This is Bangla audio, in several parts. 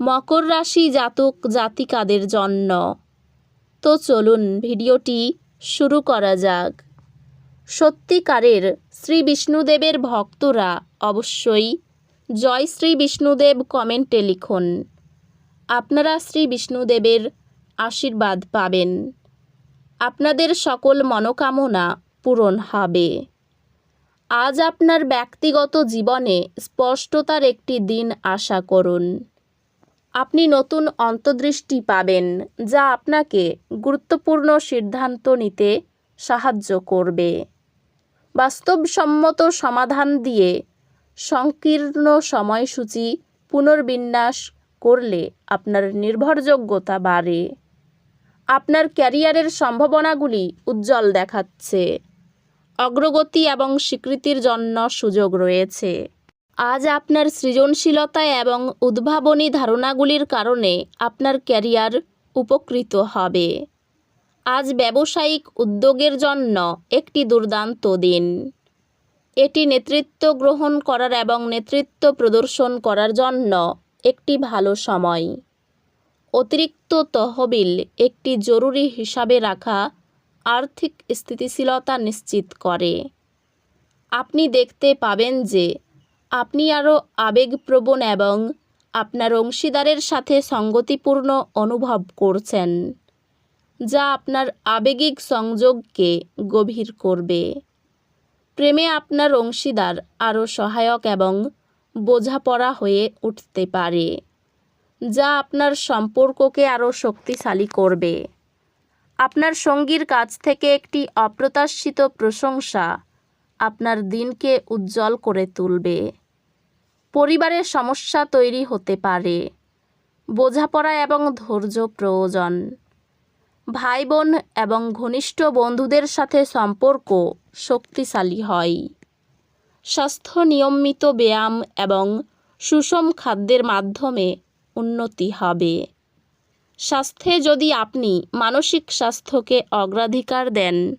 মকর রাশি জাতক জাতিকাদের জন্য। তো চলুন ভিডিওটি শুরু করা যাক। সত্যিকারের শ্রী বিষ্ণুদেবের ভক্তরা অবশ্যই জয় শ্রী বিষ্ণুদেব কমেন্টে লিখুন। আপনারা শ্রী বিষ্ণুদেবের আশীর্বাদ পাবেন। আপনাদের সকল মনোকামনা পূরণ হবে। আজ আপনার ব্যক্তিগত জীবনে স্পষ্টতার একটি দিন আশা করুন। আপনি নতুন অন্তর্দৃষ্টি পাবেন যা আপনাকে গুরুত্বপূর্ণ সিদ্ধান্ত নিতে সাহায্য করবে। বাস্তবসম্মত সমাধান দিয়ে সংকীর্ণ সময়সূচি পুনর্বিন্যাস করলে আপনার নির্ভরযোগ্যতা বাড়ে। আপনার ক্যারিয়ারের সম্ভাবনাগুলি উজ্জ্বল দেখাচ্ছে। অগ্রগতি এবং স্বীকৃতির জন্য সুযোগ রয়েছে। আজ আপনার সৃজনশীলতা এবং উদ্ভাবনী ধারণাগুলির কারণে আপনার ক্যারিয়ার উপকৃত হবে। আজ ব্যবসায়িক উদ্যোগের জন্য একটি দুর্দান্ত দিন। এটি নেতৃত্ব গ্রহণ করার এবং নেতৃত্ব প্রদর্শন করার জন্য একটি ভালো সময়। অতিরিক্ত তহবিল একটি জরুরি হিসাবে রাখা আর্থিক স্থিতিশীলতা নিশ্চিত করে। আপনি দেখতে পাবেন যে আপনি আরও আবেগপ্রবণ এবং আপনার অংশীদারের সাথে সঙ্গতিপূর্ণ অনুভব করছেন, যা আপনার আবেগিক সংযোগকে গভীর করবে। প্রেমে আপনার অংশীদার আরও সহায়ক এবং বোঝাপড়া হয়ে উঠতে পারে, যা আপনার সম্পর্ককে আরও শক্তিশালী করবে। আপনার সঙ্গীর কাছ থেকে একটি অপ্রত্যাশিত প্রশংসা আপনার দিনকে উজ্জ্বল করে তুলবে। পরিবারের সমস্যা তৈরি হতে পারে। বোঝাপড়া এবং ধৈর্য প্রয়োজন। ভাই বোন এবং ঘনিষ্ঠ বন্ধুদের সাথে সম্পর্ক শক্তিশালী হয়। স্বাস্থ্য নিয়মিত ব্যায়াম এবং সুষম খাদ্যের মাধ্যমে উন্নতি হবে। স্বাস্থ্যে যদি আপনি মানসিক স্বাস্থ্যকে অগ্রাধিকার দেন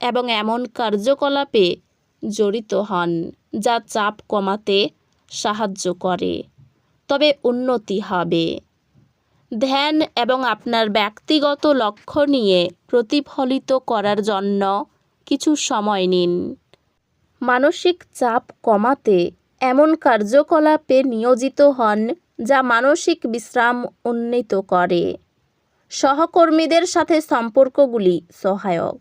এবং এমন কার্যকলাপে জড়িত হন, যা চাপ কমাতে সাহায্য করে, তবে উন্নতি হবে। ধ্যান এবং আপনার ব্যক্তিগত লক্ষ্য নিয়ে প্রতিফলিত করার জন্য কিছু সময় নিন। মানসিক চাপ কমাতে এমন কার্যকলাপে নিয়োজিত হন যা মানসিক বিশ্রাম উন্নীত করে। সহকর্মীদের সাথে সম্পর্কগুলি সহায়ক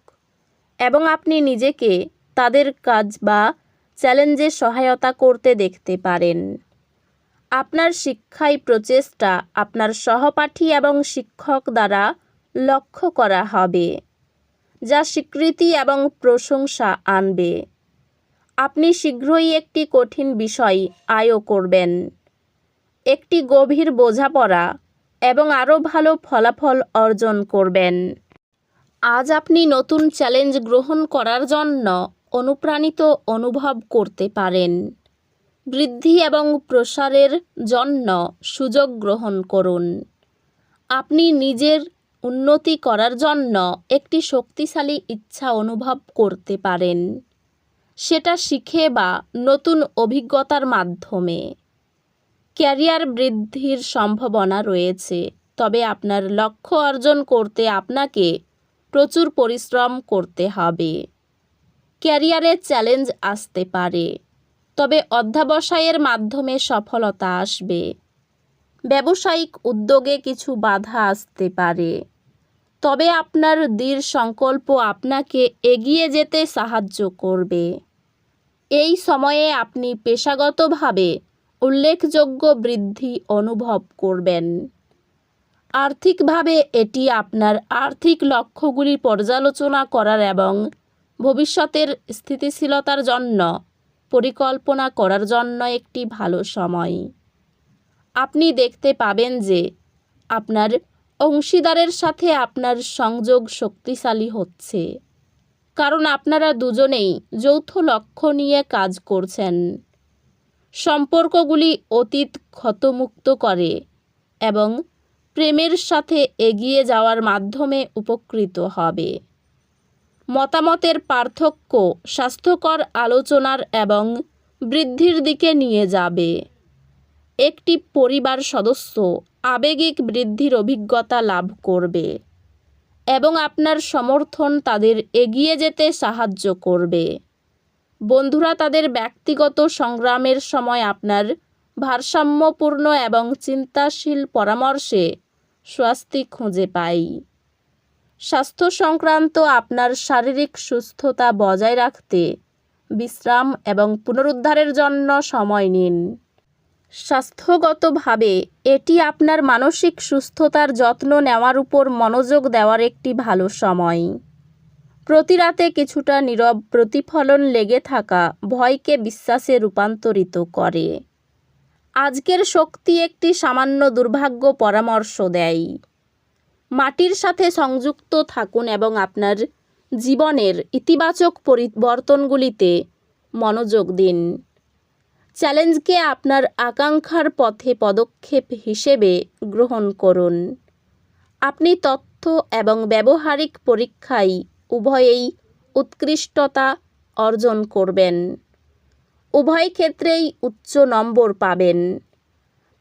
এবং আপনি নিজেকে তাদের কাজ বা চ্যালেঞ্জে সহায়তা করতে দেখতে পারেন। আপনার শিক্ষায় প্রচেষ্টা আপনার সহপাঠী এবং শিক্ষক দ্বারা লক্ষ্য করা হবে, যা স্বীকৃতি এবং প্রশংসা আনবে। আপনি শীঘ্রই একটি কঠিন বিষয় আয়ও করবেন, একটি গভীর বোঝাপড়া এবং আরও ভালো ফলাফল অর্জন করবেন। আজ আপনি নতুন চ্যালেঞ্জ গ্রহণ করার জন্য অনুপ্রাণিত অনুভব করতে পারেন। বৃদ্ধি এবং প্রসারের জন্য সুযোগ গ্রহণ করুন। আপনি নিজের উন্নতি করার জন্য একটি শক্তিশালী ইচ্ছা অনুভব করতে পারেন। সেটা শিখে বা নতুন অভিজ্ঞতার মাধ্যমে। ক্যারিয়ার বৃদ্ধির সম্ভাবনা রয়েছে, তবে আপনার লক্ষ্য অর্জন করতে আপনাকে প্রচুর পরিশ্রম করতে হবে। ক্যারিয়ারে চ্যালেঞ্জ আসতে পারে। তবে অধ্যাবসায়ের মাধ্যমে সফলতা আসবে। ব্যবসায়িক উদ্যোগে কিছু বাধা আসতে পারে। তবে আপনার দৃঢ় সংকল্প আপনাকে এগিয়ে যেতে সাহায্য করবে। এই সময়ে আপনি পেশাগতভাবে উল্লেখযোগ্য বৃদ্ধি অনুভব করবেন। আর্থিকভাবে এটি আপনার আর্থিক লক্ষ্যগুলি পর্যালোচনা করার এবং ভবিষ্যতের স্থিতিশীলতার জন্য, পরিকল্পনা করার জন্য একটি ভালো সময়। আপনি দেখতে পাবেন যে, আপনার অংশীদারের সাথে আপনার সংযোগ শক্তিশালী হচ্ছে। কারণ আপনারা দুজনেই যৌথ লক্ষ্য নিয়ে কাজ করছেন। সম্পর্কগুলি অতীত ক্ষতমুক্ত করে এবং প্রেমের সাথে এগিয়ে যাওয়ার মাধ্যমে উপকৃত হবে। মতামতের পার্থক্য স্বাস্থ্যকর আলোচনার এবং বৃদ্ধির দিকে নিয়ে যাবে। একটি পরিবার সদস্য আবেগিক বৃদ্ধির অভিজ্ঞতা লাভ করবে এবং আপনার সমর্থন তাদের এগিয়ে যেতে সাহায্য করবে। বন্ধুরা, তাদের ব্যক্তিগত সংগ্রামের সময় আপনার ভারসাম্যপূর্ণ এবং চিন্তাশীল পরামর্শে স্বস্তি খুঁজে পাই। স্বাস্থ্য সংক্রান্ত আপনার শারীরিক সুস্থতা বজায় রাখতে বিশ্রাম এবং পুনরুদ্ধারের জন্য সময় নিন। স্বাস্থ্যগতভাবে এটি আপনার মানসিক সুস্থতার যত্ন নেওয়ার উপর মনোযোগ দেওয়ার একটি ভালো সময়। প্রতি রাতে কিছুটা নীরব প্রতিফলন লেগে থাকা ভয়কে বিশ্বাসে রূপান্তরিত করে। আজকের শক্তি একটি সামান্য দুর্ভাগ্য পরামর্শ দেয়। মাটির সাথে সংযুক্ত থাকুন এবং আপনার জীবনের ইতিবাচক পরিবর্তনগুলিতে মনোযোগ দিন। চ্যালেঞ্জকে আপনার আকাঙ্ক্ষার পথে পদক্ষেপ হিসেবে গ্রহণ করুন। আপনি তথ্য এবং ব্যবহারিক পরীক্ষায় উভয়েই উৎকৃষ্টতা অর্জন করবেন। উভয় ক্ষেত্রেই উচ্চ নম্বর পাবেন।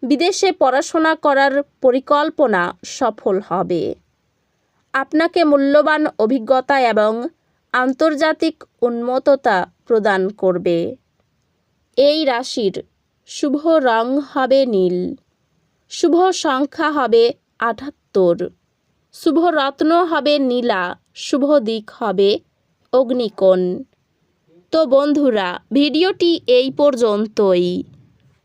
বিদেশে পড়াশোনা করার পরিকল্পনা সফল হবে। আপনাকে মূল্যবান অভিজ্ঞতা এবং আন্তর্জাতিক উন্মততা প্রদান করবে। এই রাশির শুভ রং হবে নীল। শুভ সংখ্যা হবে আটাত্তর। শুভ রত্ন হবে নীলা। শুভ দিক হবে অগ্নিকোণ। তো বন্ধুরা, ভিডিওটি এই পর্যন্তই।